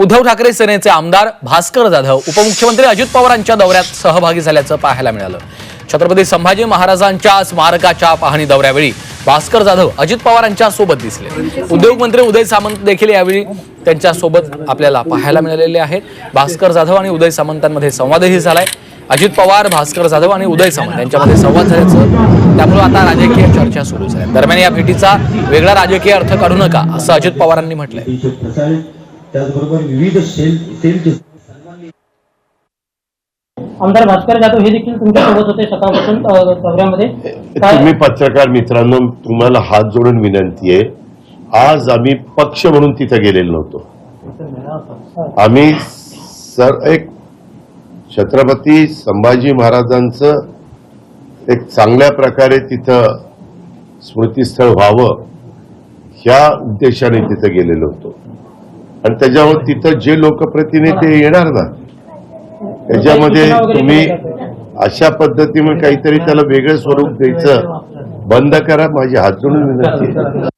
उद्धव ठाकरे सेनेचे आमदार भास्कर जाधव उपमुख्यमंत्री अजित पवारांच्या दौऱ्यात सहभागी झाल्याचं पाहायला मिळालं. छत्रपती संभाजी महाराजांच्या स्मारकाच्या पाहणी दौऱ्यावेळी भास्कर जाधव अजित पवारांच्या सोबत दिसले. उद्योगमंत्री उदय सामंत देखील यावेळी त्यांच्यासोबत आपल्याला पाहायला मिळालेले आहेत. भास्कर जाधव आणि उदय सामंतांमध्ये संवादही झालाय. अजित पवार भास्कर जाधव आणि उदय सामंत यांच्यामध्ये संवाद झाल्याचं त्यामुळे आता राजकीय चर्चा सुरू झाल्या. दरम्यान या भेटीचा वेगळा राजकीय अर्थ काढू नका असं अजित पवारांनी म्हटलंय. त्याचबरोबर विविध सेल सेलचे आमदार भास्कर जाधव हे देखील तुमच्यासोबत होते सकाळपासून दौऱ्यामध्ये. तुम्ही पत्रकार मित्रांनो तुम्हाला हात जोडून विनंती आहे. आज आम्ही पक्ष म्हणून तिथे गेलेलो नव्हतो आम्ही सर एक छत्रपती संभाजी महाराजांचं एक चांगल्या प्रकारे तिथं स्मृतीस्थळ व्हावं ह्या उद्देशाने तिथं गेलेलो होतो. आणि त्याच्यावर तिथं जे लोकप्रतिनिधी येणार ना त्याच्यामध्ये तुम्ही अशा पद्धतीने काहीतरी त्याला वेगळं स्वरूप द्यायचं बंद करा माझी हात जोडून विनंती आहे.